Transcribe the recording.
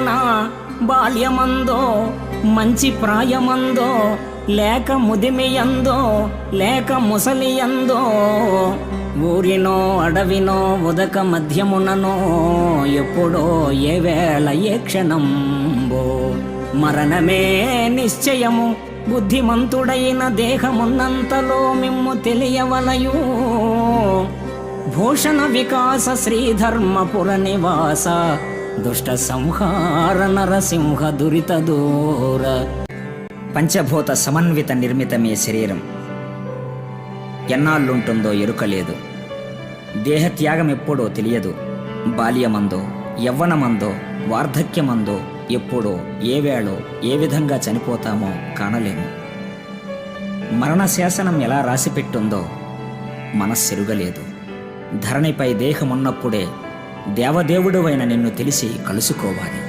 నా బాల్యమందో మంచి ప్రాయమందో లేక ముదిమియందో లేక ముసలియందో ఊరినో అడవినో ఉదక మధ్యముననో ఎప్పుడో ఏ వేళ ఏ క్షణంబో మరణమే నిశ్చయము బుద్ధిమంతుడైన దేహమున్నంతలో మిమ్ము తెలియవలయు. భూషణ వికాస శ్రీధర్మపుర నివాస దుష్ట సంహార నరసింహ దురిత దూర. పంచభూత సమన్విత నిర్మితమే శరీరం. ఎన్నాళ్ళుంటుందో ఎరుకలేదు. దేహత్యాగం ఎప్పుడో తెలియదు. బాల్యమందో యవ్వనమందో వార్ధక్యమందో ఎప్పుడో ఏ వేళో ఏ విధంగా చనిపోతామో కానలేము. మరణ శాసనం ఎలా రాసిపెట్టుందో మనస్సెరుగలేదు ధరణిపై దేహమున్నప్పుడే దేవదేవుడువైన నిన్ను తెలిసి కలుసుకోవాలి.